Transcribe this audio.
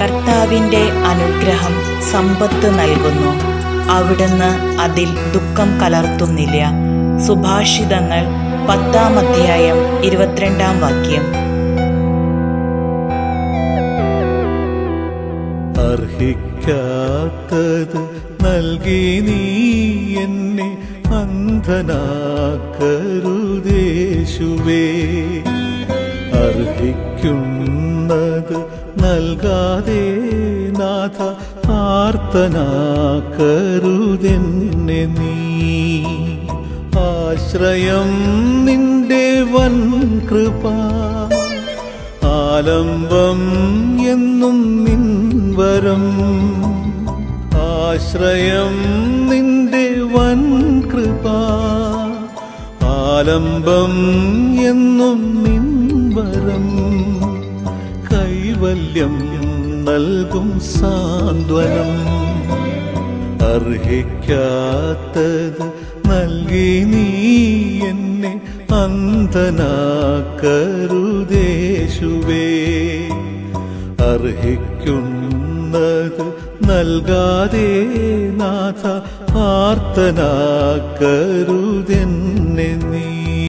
കർത്താവിന്റെ അനുഗ്രഹം സമ്പത്ത് നൽകുന്നു. അവിടുന്ന് അതിൽ ദുഃഖം കലർത്തുന്നില്ല. സുഭാഷിതങ്ങൾ പത്താം അധ്യായം ഇരുപത്തിരണ്ടാം വാക്യം. അർഹിക്കാത്തത് നൽകി നീ എന്നെ അന്ധനാക്കരുതേശുവേ. അർഹിക്കുന്നത് നൽകാതെ നാഥ ആർത്തനാക്കരുതെന്നെ നീ. ആശ്രയം നിന്റെ വൻ കൃപ ആലംബം എന്നും നിൻവരം. ആശ്രയം നിന്റെ വൻ കൃപ ആലംബം എന്നും നിൻവരം. കൈവല്യം നൽകും സാന്ത്വനം. അർഹിക്കാത്തത് നൽകി നീ എന്നെ അന്ധനാക്കരുതേശുവേ. അർഹിക്കുന്നത് നൽകാതെ നാഥ ആർത്തനാക്കരുതെന്നെ നീ.